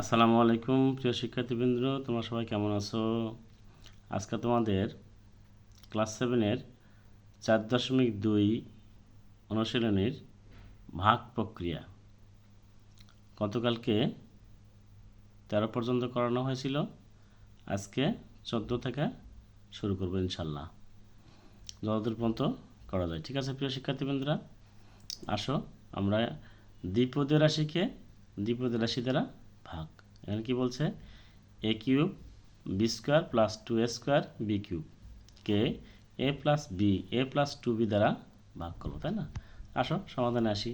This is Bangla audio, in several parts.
আসসালামু আলাইকুম, প্রিয় শিক্ষার্থীবৃন্দ, তোমরা সবাই কেমন আছো? আজকে তোমাদের ক্লাস সেভেনের চার দশমিক দুই অনুশীলনের ভাগ প্রক্রিয়া। গতকালকে তেরো পর্যন্ত করানো হয়েছিল। আজকে চোদ্দ থেকে শুরু করব ইনশাল্লাহ। যতদূর পর্যন্ত করা যায়। ঠিক আছে, প্রিয় শিক্ষার্থীবৃন্দরা? আসো, আমরা দ্বিপদী রাশিকে দ্বিপদী রাশি দ্বারা ভাগ। এখানে কি বলছে? A cube B square plus two A square B cube K? A plus B A plus two B দ্বারা ভাগ করব তাই না? আসো সমাধানে আসি।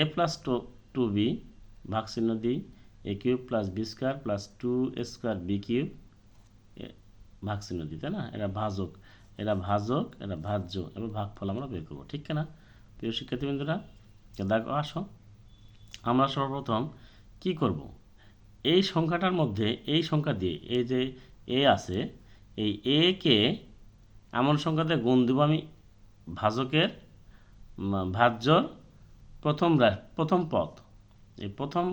A plus two two B ভাগ চিহ্ন দিই। A cube plus B square plus two A square B cube ভাগ চিহ্ন দিই, তাই না? এটা ভাজক এটা ভাজক এটা ভাজ্য এবং ভাগফল আমরা বের করব, ঠিক না প্রিয় শিক্ষার্থীবৃন্দরা, দেখো, আসো। আমরা সর্বপ্রথম কি করব? এই সংখ্যাটার মধ্যে, এই সংখ্যা দিয়ে, এই যে এ আছে, এই এ কে এমন সংখ্যাতে গুণ দেবো আমি ভাজকের ভাজ্যর প্রথম প্রথম পথ এই প্রথম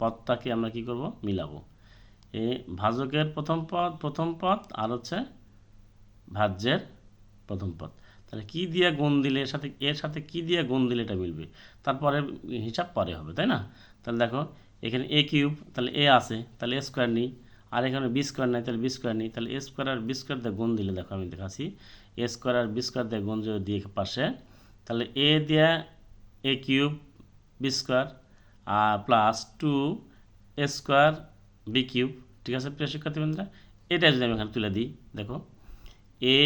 পথটাকে আমরা কি করব? মিলাবো। এই ভাজকের প্রথম পথ প্রথম পথ আর হচ্ছে ভাজ্যের প্রথম পথ তাহলে কি দিয়ে গুণ দিলে, এর সাথে এর সাথে কি দিয়ে গুণ দিলে এটা মিলবে? তারপরে হিসাব পরে হবে, তাই না? তাহলে দেখো এখানে এ কিউব, তাহলে এ আছে, তাহলে এ স্কোয়ার নিই। আর এখানে বি স্কোয়ার নাই, তাহলে বি স্কোয়ার নিই। তাহলে এ স্কোয়ার আর বি স্কোয়ার দিয়ে গুণ দিলে দেখো আমি দেখাচ্ছি। এ স্কোয়ার আর বি স্কোয়ার দিয়ে গুণ যদি দিয়ে পাশে, তাহলে এ দিয়ে A cube B square R plus two A square B cube, ঠিক আছে প্রিয় শিক্ষার্থীবৃন্দরা এটা যদি আমি এখানে তুলে দিই, দেখো। এ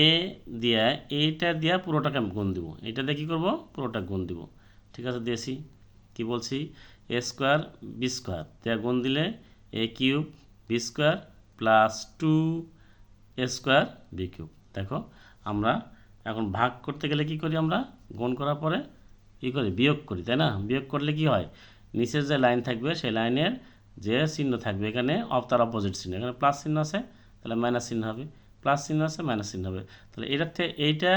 দিয়া, এইটা দিয়া পুরোটাকে আমি গুণ দিব। এটা দিয়ে কী করব? পুরোটা গুণ দিব। ঠিক আছে, দিয়েছি। কি বলছি? A square B square. দেয়া গুণ দিলে A cube B square plus two A square B cube. দেখো, আমরা এখন ভাগ করতে গেলে কি করি আমরা? গুণ করার পরে কী করি? বিয়োগ করি, তাই না? বিয়োগ করলে কি হয়? নিচের যে লাইন থাকবে, সেই লাইনের যে চিহ্ন থাকবে, এখানে অফ তার অপোজিট চিহ্ন। এখানে প্লাস চিহ্ন আছে, তাহলে মাইনাস চিহ্ন হবে। প্লাস চিহ্ন আছে মাইনাস চিহ্ন হবে। তাহলে এটার থেকে এইটা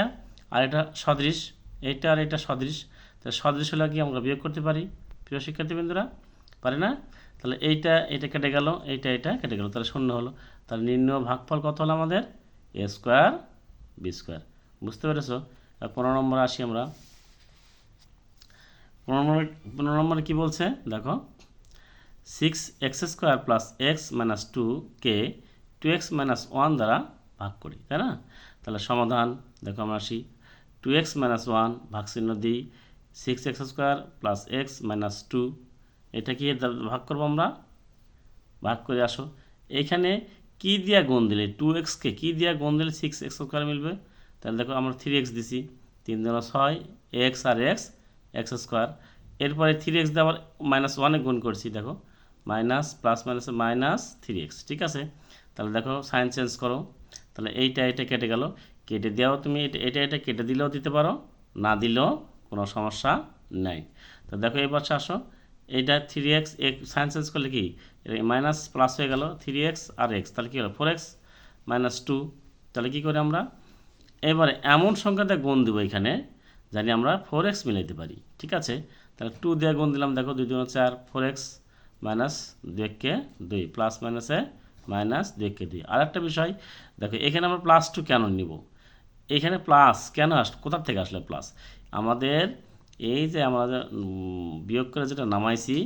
আর এটা সদৃশ, এইটা আর এটা সদৃশ। তাহলে সদৃশ হলে কি আমরা বিয়োগ করতে পারি? প্রিয় শিক্ষার্থীবৃন্দরা, পারি না? তাহলে এইটা এটা কেটে গেল, এইটা এটা কেটে গেল, তাহলে শূন্য হলো। তাহলে নির্ণয় ভাগফল কত হলো আমাদের? এ স্কোয়ার বি স্কোয়ার বুঝতে পেরেছ? পনেরো নম্বর আসি আমরা। পনেরো নম্বর, পনেরো নম্বরে কী বলছে? দেখো six X square plus X minus two কে টু এক্স মাইনাস ওয়ান দ্বারা ভাগ করি, তাই না? তাহলে সমাধান, দেখো আমরা আসি। টু এক্স মাইনাস ওয়ান ভাগ চিহ্ন দিই। Six X square plus X minus two এটা কি ভাগ করব আমরা? ভাগ করে আসো। এখানে কী দিয়া গুণ দিলে? টু এক্সকে কী দিয়া গুণ দিলে সিক্স এক্স স্কোয়ার মিলবে? তাহলে দেখো আমরা থ্রি এক্স দিছি। তিন দিন ছয় এক্স আর এক্স এক্স স্কোয়ার এরপরে থ্রি এক্স দিয়ে আবার মাইনাস ওয়ানে গুণ করছি, দেখো। Minus plus minus minus three x ঠিক আছে? তাহলে দেখো সাইন চেঞ্জ করো। তাহলে এইটা এটা কেটে গেল। কেটে দেওয়াও তুমি এটা এটা কেটে দিলেও দিতে পারো, না দিলেও কোনো সমস্যা নেই। তো দেখো এই পাশে আসো। এইটা থ্রি এক্স এক সাইন চেঞ্জ করলে কি? মাইনাস প্লাস হয়ে গেল থ্রি এক্স আর এক্স তাহলে কী হলো? ফোর এক্স মাইনাস টু তাহলে কী করি আমরা? এবারে এমন সংখ্যাতে গুণ দেবো এখানে, জানি আমরা ফোর এক্স মিলাইতে পারি। ঠিক আছে? তাহলে টু দিয়ে গুণ দিলাম, দেখো দুই দুই চার ফোর এক্স মাইনাস দুই এককে দুই প্লাস মাইনাসে মাইনাস দুই এককে দুই। আর একটা বিষয়, দেখো এখানে আমরা প্লাস টু কেন নিব? এখানে প্লাস কেন আস কোথার থেকে আসলে প্লাস আমাদের এই যে আমরা বিয়োগ করে যেটা নামাইছি,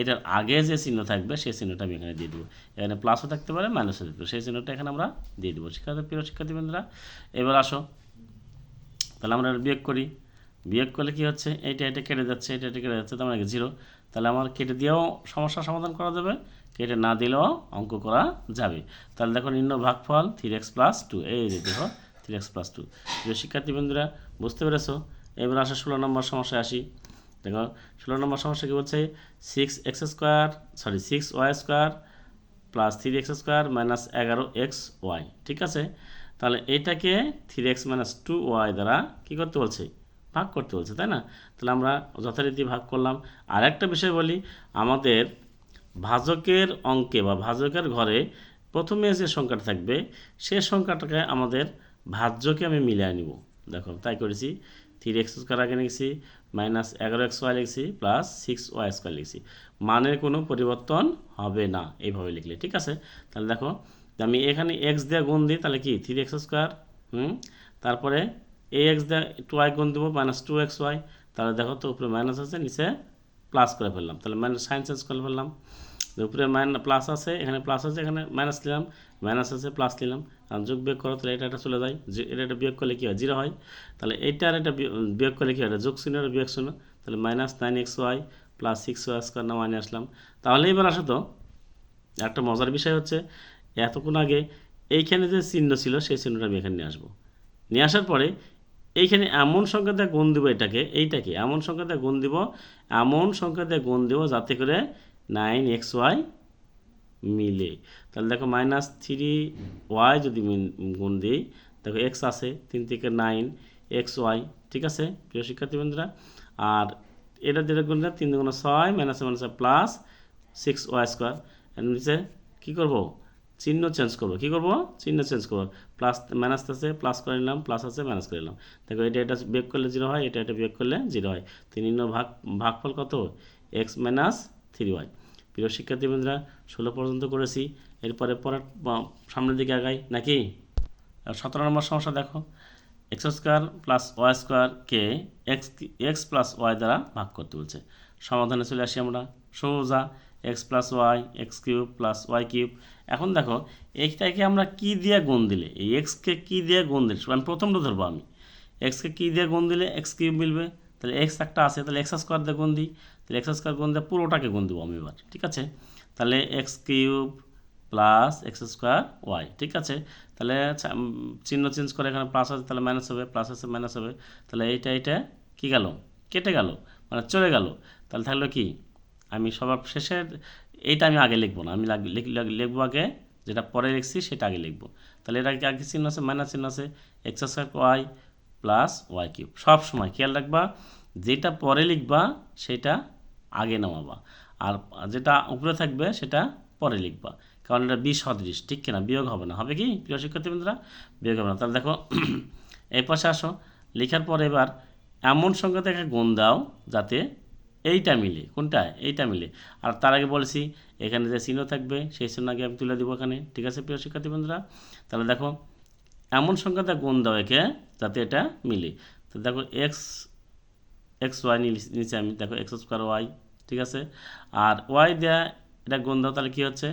এটার আগে যে চিহ্ন থাকবে, সেই চিহ্নটা আমি এখানে দিয়ে দেবো। এখানে প্লাসও থাকতে পারে মাইনাসও থাকতে পারে। সেই চিহ্নটা এখানে আমরা দিয়ে দেবো। শিক্ষার্থী, প্রিয় শিক্ষার্থীবৃন্দরা এবার আসো। তাহলে আমরা এটা বিয়োগ করি। বিয়োগ করলে কি হচ্ছে? এইটা এটা কেটে যাচ্ছে এটা এটা কেটে যাচ্ছে, তার মানে জিরো তাহলে আমার কেটে দিয়েও সমস্যার সমাধান করা যাবে। কেটে না দিলেও অঙ্ক করা যাবে। তাহলে দেখো নিম্ন ভাগফল থ্রি এক্স প্লাস টু এই দেখো থ্রি এক্স প্লাস টু প্রিয় শিক্ষার্থী বন্ধুরা, বুঝতে পেরেছ? এবার আসা ষোলো নম্বর সমস্যায় আসি। দেখো, ষোলো নম্বর সমস্যা কী বলছে? Six x square sorry six y square plus three x square minus এগারো এক্স ওয়াই ঠিক আছে? তাহলে এটাকে three x minus two y দ্বারা কী করতে বলছে? ভাগ করতে বলছে, তাই না? তাহলে আমরা যথারীতি ভাগ করলাম। আর একটা বিষয় বলি, আমাদের ভাজকের অঙ্কে বা ভাজকের ঘরে প্রথমে যে সংখ্যাটা থাকবে, সে সংখ্যাটাকে আমাদের ভাজ্যকে আমি মিলিয়ে নিব। দেখো, তাই করেছি। থ্রি এক্স স্কোয়ার আগে নিয়েছি মাইনাস এগারো এক্স ওয়াই লিখছি প্লাস সিক্স ওয়াই স্কোয়ার লিখছি। মানের কোনো পরিবর্তন হবে না, এইভাবে লিখলে, ঠিক আছে? তাহলে দেখো আমি এখানে এক্স দিয়ে গুণ দিই, তাহলে কি? থ্রি এক্স স্কোয়ার হুম? তারপরে এ এক্স দিয়ে টু ওয়াই গুণ দেবো মাইনাস টু এক্স ওয়াই তাহলে দেখো তো উপরে মাইনাস আছে, নিচে প্লাস করে ফেললাম। তাহলে মাইনাস সাইন চেঞ্জ করে ফেললাম উপরে মাইন প্লাস আছে, এখানে প্লাস আছে, এখানে মাইনাস নিলাম মাইনাস আছে প্লাস নিলাম। আর যোগ বিয়োগ করো, তাহলে এটা এটা চলে যায়। এটা এটা বিয়োগ করলে কী হয়? জিরো হয়। তাহলে এইটা আর এটা বিয়োগ করলে কী হয়? এটা যোগ শূন্য আর বিয়োগ শূন্য। তাহলে minus nine x y plus six y square নামানি আসলাম। তাহলে এবার আসো তো, একটা মজার বিষয় হচ্ছে, এতক্ষণ আগে এইখানে যে চিহ্ন ছিল, সেই চিহ্নটা আমি এখানে নিয়ে আসব। নিয়ে আসার পরে এইখানে এমন সংখ্যা দিয়ে গুণ দিব এটাকে, এইটাকে। এমন সংখ্যা দিয়ে গুণ দিব, এমন সংখ্যা দিয়ে গুণ দিব যাতে করে নাইন এক্স ওয়াই মিলে। তাহলে দেখো মাইনাস থ্রি ওয়াই যদি গুণ দিই, দেখো এক্স আছে, তিন থেকে নাইন এক্স ওয়াই, ঠিক আছে, প্রিয় শিক্ষার্থী বন্ধুরা আর এটা যেটা গুণ দিলাম, তিন দুগুণ ছয় মাইনাসে মাইনাসে প্লাস সিক্স ওয়াই স্কোয়ার। নিচে কী করব? চিহ্ন চেঞ্জ করব। কী করব? চিহ্ন চেঞ্জ করব। প্লাস, মাইনাস আছে, প্লাস করে নিলাম, প্লাস আছে, মাইনাস করে নিলাম। দেখো এটা এটা বিয়োগ করলে জিরো হয়, এটা এটা বিয়োগ করলে জিরো হয়। তিন ভাগ, ভাগফল কত? X minus three y. প্রিয় শিক্ষার্থী বন্ধুরা ষোলো পর্যন্ত করেছি, এরপরে পরের সামনের দিকে আগাই, নাকি? সতেরো নম্বর সমস্যা দেখো। এক্স স্কোয়ার প্লাস ওয়াই স্কোয়ারকে এক্স এক্স প্লাস ওয়াই দ্বারা ভাগ করতে বলছে। সমাধানে চলে আসি আমরা। সোজা, x plus y, x cube plus y cube. এখন দেখো এইটাকে আমরা কি দিয়ে গুণ দিলে? এই এক্সকে কী দিয়ে গুণ দিলে? আমি প্রথমটা ধরবো আমি। এক্সকে কী দিয়ে গুণ দিলে? এক্স কিউব মিলবে। তাহলে এক্স একটা আছে, তাহলে এক্স স্কোয়ার দিয়ে গুণ দিই। তাহলে এক্স স্কোয়ার গুণ দিয়ে পুরোটাকে গুণ দেবো আমি এবার, ঠিক আছে? তাহলে x cube plus x square y ঠিক আছে? তাহলে ছা- চিহ্ন চেঞ্জ করে এখানে প্লাস আছে, তাহলে মাইনাস হবে প্লাস আছে মাইনাস হবে। তাহলে এইটা এইটা কী গেল? কেটে গেল মানে চলে গেল। তাহলে থাকল কি? আমি সবার শেষে এইটা আমি আগে লিখব না, আমি লিখব আগে, যেটা পরে লিখছি সেটা আগে লিখব। তাহলে এটা আগে চিহ্ন আছে? মাইনাস চিহ্ন আছে x square y plus y cube সব সময় খেয়াল রাখবা, যেটা পরে লিখবা, সেটা আগে নামাবা। আর যেটা উপরে থাকবে সেটা পরে লিখবা। কারণ এটা বিশ সদৃশ ঠিক কিনা? বিয়োগ হবে না। হবে কি, প্রিয় শিক্ষার্থীবৃন্দরা? বিয়োগ হবে না। তাহলে দেখো, এই পাশে আসো। লেখার পর এবার এমন সংখ্যা থেকে গুণ দাও যাতে এইটা মিলে। কোনটা? এইটা মিলে। আর তার আগে বলেছি, এখানে যে চিহ্ন থাকবে, সেই চিহ্ন আগে আমি তুলে দেবো এখানে। ঠিক আছে, প্রিয় শিক্ষার্থীবৃন্দরা? তাহলে দেখো, এমন সংখ্যাতে গুণ দাও একে যাতে এটা মিলে। তো দেখো এক্স এক্স ওয়াই নিচে আমি। দেখো এক্স স্কোয়ার ওয়াই ঠিক আছে? আর ওয়াই দেয়া এটা গুণ দাও, তাহলে কী হচ্ছে?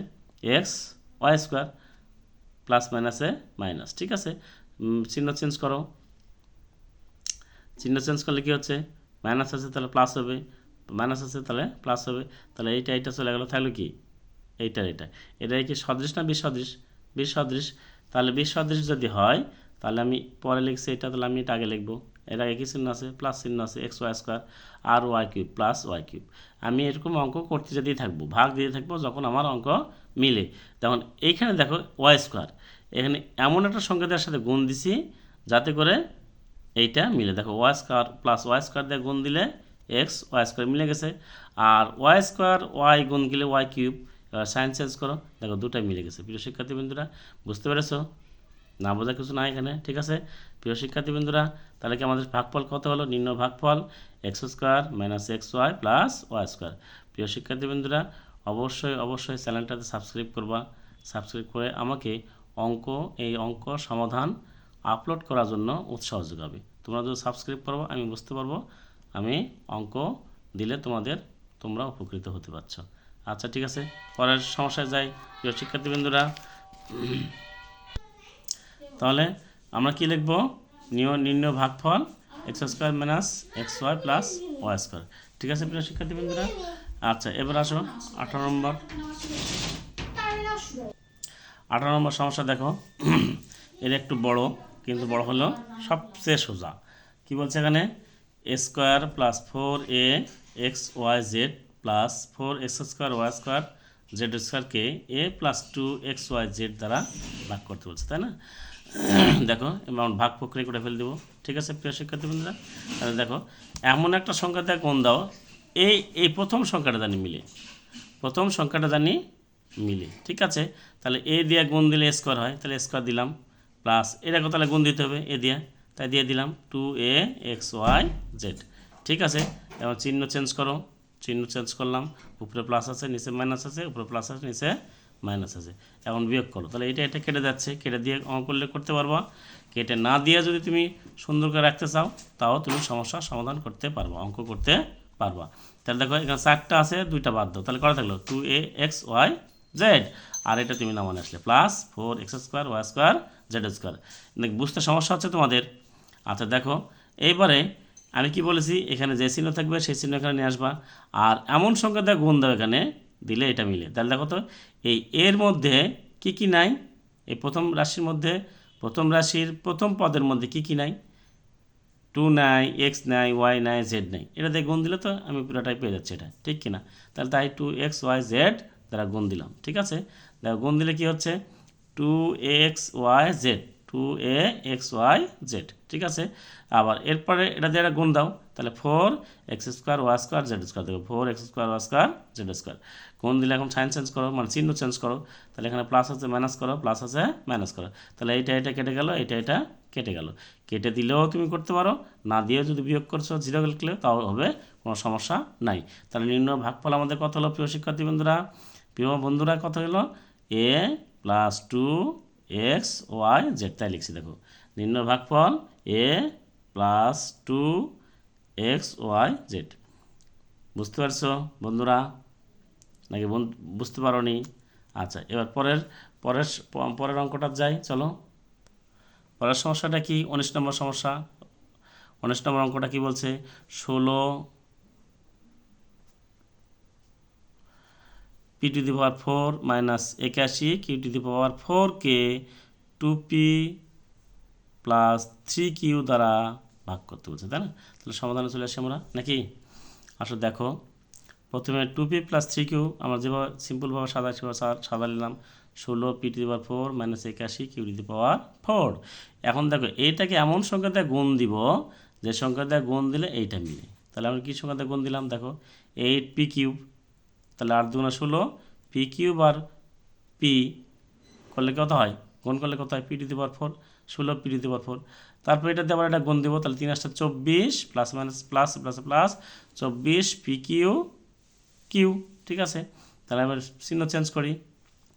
এক্স ওয়াই স্কোয়ার প্লাস মাইনাসে মাইনাস ঠিক আছে? চিহ্ন চেঞ্জ করো। চিহ্ন চেঞ্জ করলে কী হচ্ছে? মাইনাস আছে, তাহলে প্লাস হবে। মাইনাস আছে, তাহলে প্লাস হবে। তাহলে এইটা এইটা চলে গেলো তাহলে কি? এইটার এটা এটা কি সদৃশ না বিশ সদৃশ বিশ সদৃশ তাহলে বিশ সদৃশ যদি হয়, তাহলে আমি পরে লিখছি এটা, তাহলে আমি এটা আগে লিখব। এর আগে কি চিহ্ন আছে? প্লাস চিহ্ন আছে এক্স ওয়াই স্কোয়ার আর y cube plus y cube আমি এরকম অঙ্ক করতে যেতেই থাকব, ভাগ দিয়ে থাকব, যখন আমার অঙ্ক মিলে। তখন এইখানে দেখো ওয়াই স্কোয়ার এখানে এমন একটা সংখ্যা দেওয়ার সাথে গুণ দিছি, যাতে করে এইটা মিলে। দেখো y square plus y square দিয়ে গুণ দিলে এক্স ওয়াই স্কোয়ার মিলে গেছে। আর ওয়াই স্কোয়ার ওয়াই গুণ গেলে ওয়াই কিউব সাইন চেঞ্জ করো। দেখো, দুটাই মিলে গেছে। প্রিয় শিক্ষার্থীবৃন্দুরা, বুঝতে পেরেছ? না বোঝা কিছু না এখানে, ঠিক আছে? প্রিয় শিক্ষার্থীবৃন্দুরা, তাহলে কি আমাদের ভাগফল কত হলো? নিম্ন ভাগফল x square minus x y plus y square প্রিয় শিক্ষার্থীবৃন্দুরা, অবশ্যই অবশ্যই চ্যানেলটাতে সাবস্ক্রাইব করবা। সাবস্ক্রাইব করে আমাকে অঙ্ক, এই অঙ্ক সমাধান আপলোড করার জন্য উৎসাহ যোগাবে। তোমরা যদি সাবস্ক্রাইব করো, আমি বুঝতে পারব, আমি অঙ্ক দিলে তোমাদের, তোমরা উপকৃত হতে পারছ। আচ্ছা ঠিক আছে? পরের সমস্যায় যাই। প্রিয় শিক্ষার্থীবৃন্দুরা তাহলে আমরা কি লিখব? নিয়, নির্ণয়, ভাগফল x square minus x y plus y square ঠিক আছে প্রিয় শিক্ষার্থীবৃন্দুরা? আচ্ছা এবার আসো আঠারো নম্বর। আঠারো নম্বর সমস্যা দেখো। এটা একটু বড়, কিন্তু বড় হলো সবচেয়ে সোজা। কি বলছে এখানে? A square plus four a x y z plus four x square y square z স্কোয়ারকে a plus two x y z দ্বারা ভাগ করতে বলছে, তাই না? দেখো, এবার ভাগ প্রক্রিয়া করে ফেলে দেবো। ঠিক আছে, প্রিয় শিক্ষার্থীবৃন্দরা তাহলে দেখো, এমন একটা সংখ্যা দিয়ে কোন দাও? এই এই প্রথম সংখ্যাটা জানি মিলে। প্রথম সংখ্যাটা জানি মিলে। ঠিক আছে? তাহলে এ দিয়ে গুণ দিলে স্কোয়ার হয়, তাহলে স্কোয়ার দিলাম প্লাস এটাকে তাহলে গুণ দিতে হবে, এ দিয়ে। তাই দিয়ে দিলাম two a x y z ঠিক আছে? এবার চিহ্ন চেঞ্জ করো। চিহ্ন চেঞ্জ করলাম, উপরে প্লাস আছে, নিচে মাইনাস আছে, উপরে প্লাস আছে, নিচে মাইনাস আছে। এখন বিয়োগ করো। তাহলে এটা এটা কেটে যাচ্ছে। কেটে দিয়ে অঙ্ক করলে করতে পারবা। কেটে না দিয়ে যদি তুমি সুন্দর করে রাখতে চাও, তাও তুমি সমস্যার সমাধান করতে পারবা, অঙ্ক করতে পারবা। তাহলে দেখো, এখানে চারটা আছে, দুইটা বাদ দাও। তাহলে করা থাকল two a x y z আর এটা তুমি নামানে আসলে plus four x square y square z square বুঝতে সমস্যা হচ্ছে তোমাদের? আচ্ছা দেখো, এইবারে আমি কি বলেছি? এখানে যে চিহ্ন থাকবে, সেই চিহ্ন এখানে নিয়ে আসবা। আর এমন সংখ্যা দেওয়া গুণ দাও এখানে। দিলে এটা মিলে। তাহলে দেখো তো, এই এর মধ্যে কি কি নাই? এই প্রথম রাশির মধ্যে, প্রথম রাশির প্রথম পদের মধ্যে কি কি নাই? টু নাই এক্স নাই ওয়াই নাই জেড নাই। এটা দিয়ে গুণ দিলে তো আমি পুরোটাই পেয়ে যাচ্ছি এটা, ঠিক কি না তাহলে তাই টু এক্স ওয়াই জেড দ্বারা গুণ দিলাম, ঠিক আছে? দেখো, গুণ দিলে কি হচ্ছে? Two x y z two a x y z ঠিক আছে? আবার এরপরে এটা দিয়ে একটা গুণ দাও, তাহলে four x square y square z square দেখো four x square y square z square গুণ দিলে এখন সাইন চেঞ্জ করো মানে চিহ্ন চেঞ্জ করো, তাহলে এখানে প্লাস আছে মাইনাস করো প্লাস আছে মাইনাস করো। তাহলে এইটা এটা কেটে গেল এটা এটা কেটে গেল। কেটে দিলেও তুমি করতে পারো, না দিয়েও যদি বিয়োগ করছ জিরো লিখলে তাও হবে, কোনো সমস্যা নাই। তাহলে নির্ণয় ভাগফল আমাদের কত হলো প্রিয় শিক্ষার্থী বন্ধুরা? প্রিয় বন্ধুরা কত হলো? A plus two x, y, z, তাই লিখছি, দেখো। নির্ণয় ভাগফল a plus two x, y, z. বুঝতে পারছ, বন্ধুরা? নাকি বুঝতে পারো নি আচ্ছা এবার পরের পরের পরের অঙ্কটা যাই, চলো। পরের সমস্যাটা কি? উনিশ নম্বর সমস্যা। উনিশ নম্বর অঙ্কটা কি বলছে? ষোলো p to the power four minus একাশি q to the power four K two p plus three q দ্বারা ভাগ করতে বলছে, তাই না? তাহলে সমাধানে চলে আসি আমরা, নাকি? আসলে দেখো, প্রথমে two p plus three q আমরা যেভাবে সিম্পলভাবে সাদা সাদা নিলাম, ষোলো p to the power four minus একাশি q to the power four এখন দেখো, এইটাকে এমন সংখ্যা দিয়ে গুণ দিব যে সংখ্যা দিয়ে গুণ দিলে এইটা মিলে। তাহলে আমরা কী সংখ্যা দিয়ে গুণ দিলাম? দেখো এইট পি কিউব তাহলে আট দুগুণা ষোলো পি কিউব আর পি করলে কত হয়? গুণ করলে কত হয়? P to the power four ষোলো p to the power four তারপর এটাতে আবার একটা গুণ দেবো, তাহলে তিন আসটা চব্বিশ plus minus plus plus plus চব্বিশ পি কিউ কিউ, ঠিক আছে? তাহলে এবার চিহ্ন চেঞ্জ করি।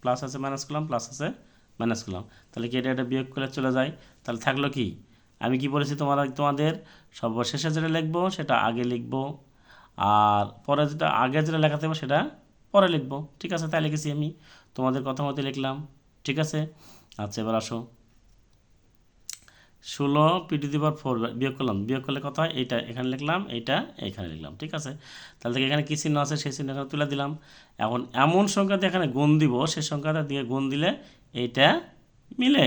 প্লাস আছে মাইনাস করলাম প্লাস আছে মাইনাস করলাম তাহলে কি এটা এটা বিয়োগ করে চলে যায়? তাহলে থাকল কি? আমি কি বলেছি তোমার, তোমাদের সর্বশেষে যেটা লিখব, সেটা আগে লিখব। আর পরে যেটা, আগে যেটা লেখাতে হবে সেটা পরে লিখব। ঠিক আছে, তাই লিখেছি আমি। তোমাদের কথা মতো লিখলাম। ঠিক আছে? আচ্ছা এবার আসো। ষোলো পিটি দিবার ফোর বিয়োগ করলাম। বিয়োগ করলে কথা হয়? এইটা এখানে লিখলাম, এইটা এখানে লিখলাম। ঠিক আছে? তাহলে থেকে এখানে কী চিহ্ন আছে? সেই চিহ্ন এখানে তুলে দিলাম। এখন এমন সংখ্যাতে এখানে গুণ দিব, সেই সংখ্যাটা দিয়ে গুণ দিলে এইটা মিলে।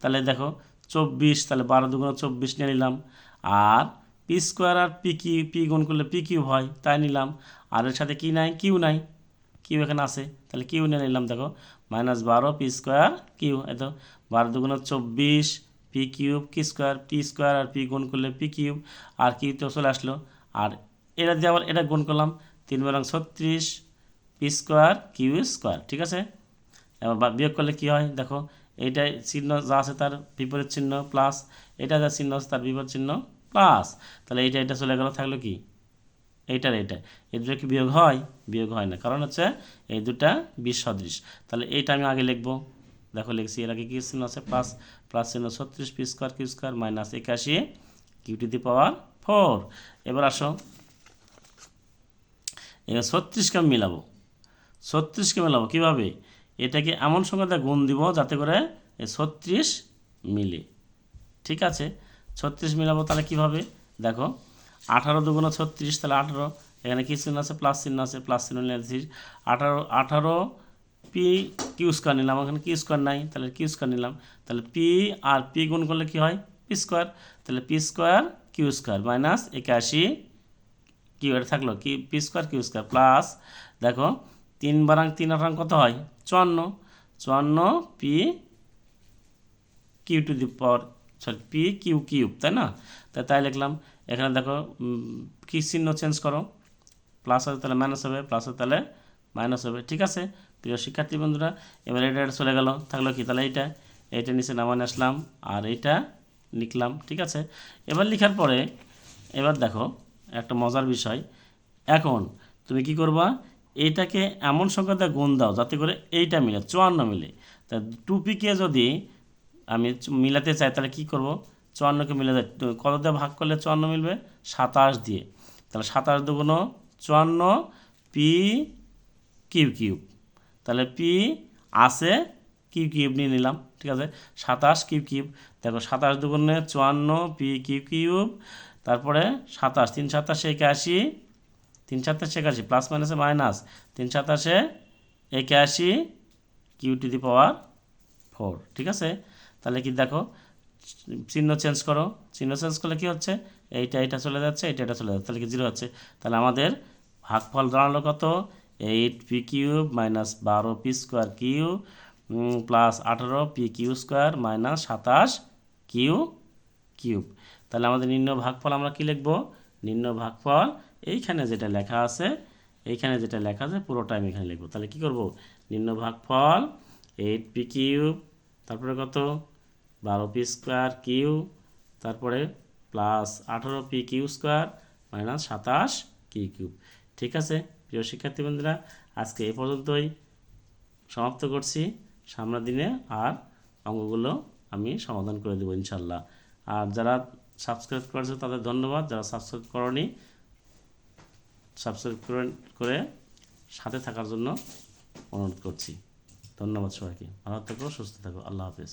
তাহলে দেখো, চব্বিশ, তাহলে বারো দুগুণ চব্বিশ নিয়ে নিলাম। আর পি স্কোয়ার আর পি কিউ পি গুণ করলে পি কিউ হয়, তাই নিলাম। আর এর সাথে কি নাই? কিউ নাই। কিউ এখানে আছে। তাহলে কিউ নিয়ে নিলাম, দেখো। মাইনাস বারো পি স্কোয়ার কিউ এত বারো দুগুণ চব্বিশ পি কিউব কি স্কোয়ার পি স্কোয়ার আর পি গুণ করলে পি কিউব আর কিউ তো চলে আসলো। আর এটা দিয়ে আবার এটা গুণ করলাম। তিন বারং ছত্রিশ পি স্কোয়ার কিউ স্কোয়ার ঠিক আছে? এবার বিয়োগ করলে কি হয়? দেখো, এইটাই চিহ্ন যা আছে তার বিপরীত চিহ্ন প্লাস এটা যা চিহ্ন আছে তার বিপরীত চিহ্ন প্লাস তাহলে এইটা এটা চলে গেল, থাকল কি? এইটার এইটা। এই দুটো কি বিয়োগ হয়? বিয়োগ হয় না। কারণ হচ্ছে এই দুটা বিশ সদৃশ তাহলে এইটা আমি আগে লিখব। দেখো, লিখছি, এর আগে কি চিহ্ন আছে? প্লাস প্লাস চিহ্ন ছত্রিশ, p square q square minus একাশি q to the power four. এবার আসো। এবার ছত্রিশকে আমি মিলাবো। ছত্রিশকে মেলাবো কীভাবে? এটাকে এমন সংখ্যাতে গুণ দিব যাতে করে ছত্রিশ মিলে। ঠিক আছে? ছত্রিশ মিলাবো তাহলে কীভাবে? দেখো, আঠারো দুগুণ ছত্রিশ তাহলে আঠারো। এখানে কী চিহ্ন আছে? প্লাস চিহ্ন আছে, প্লাস চিহ্ন নিয়েছি আঠারো আঠারো পি কিউ স্কোয়ার নিলাম। এখানে কিউ স্কোয়ার নাই, তাহলে কিউ স্কোয়ার নিলাম। তাহলে পি আর পি গুণ করলে কী হয়? P square. তাহলে p square q square minus একাশি কিউ, এটা থাকল কি? P square q square plus, দেখো, তিন বারাং তিন আঠাং কত হয়? চুয়ান্ন। চুয়ান্ন p q to the power sorry p q cube তাই না? তাই তাই লিখলাম। এখানে দেখো কি চিহ্ন চেঞ্জ করো? প্লাস হবে তাহলে মাইনাস হবে প্লাস হবে তাহলে মাইনাস হবে, ঠিক আছে? প্রিয় শিক্ষার্থী বন্ধুরা, এবার এটা এটা চলে গেল। থাকল কি? তাহলে এইটা এইটা নিচে নামানে আসলাম, আর এইটা লিখলাম, ঠিক আছে? এবার লেখার পরে, এবার দেখো, একটা মজার বিষয়। এখন তুমি কি করবা? এইটাকে এমন সংখ্যা দিয়ে গুণ দাও, যাতে করে এইটা মিলে, চুয়ান্ন মিলে। তা টুপিকে যদি আমি মিলাতে চাই, তাহলে কি করব? চুয়ান্নকে মিলে যায় কত দিয়ে ভাগ করলে চুয়ান্ন মিলবে? সাতাশ দিয়ে। তাহলে সাতাশ দুগুণ চুয়ান্ন পি কিউ কিউব। তাহলে পি আছে কিউ কিউব নিয়ে নিলাম, ঠিক আছে? সাতাশ কিউ কিউব। দেখো সাতাশ দুগুণে চুয়ান্ন পি কিউ কিউব। তারপরে সাতাশ, তিন সাতাশে একাশি, তিন সাতাশে একাশি, প্লাস মাইনাসে মাইনাস, তিন সাতাশে একাশি q to the power four, ঠিক আছে? তাহলে কি দেখো, চিহ্ন চেঞ্জ করো। চিহ্ন চেঞ্জ করলে কি হচ্ছে? এইটা এটা চলে যাচ্ছে এটা এটা চলে যাচ্ছে, তাহলে কি জিরো হচ্ছে তাহলে আমাদের ভাগফল দাঁড়াল কত? এইট পি কিউব মাইনাস বারো পি স্কোয়ার কিউ প্লাস আঠারো পি কিউ স্কোয়ার মাইনাস সাতাশ কিউ কিউব তাহলে আমাদের নিম্ন ভাগফল আমরা কি লিখব? নিম্ন ভাগফল, এইখানে যেটা লেখা আছে, এইখানে যেটা লেখা আছে পুরোটা আমি এখানে লিখব। তাহলে কি করব? নিম্ন ভাগফল এইট পি কিউব তারপরে কত? বারো পি স্কোয়ার কিউ, তারপরে প্লাস আঠারো পি কিউ স্কোয়ার মাইনাস সাতাশ কিউ কিউব। ঠিক আছে, প্রিয় শিক্ষার্থী বন্ধুরা আজকে এই পর্যন্তই সমাপ্ত করছি। সামনের দিনে আর অঙ্কগুলো আমি সমাধান করে দেবো ইনশাল্লাহ। আর যারা সাবস্ক্রাইব করেছে তাদের ধন্যবাদ, যারা সাবস্ক্রাইব করনি, সাবস্ক্রাইব করে করে সাথে থাকার জন্য অনুরোধ করছি। ধন্যবাদ সবাইকে, ভালো থাকো, সুস্থ থাকো, আল্লাহ হাফেজ।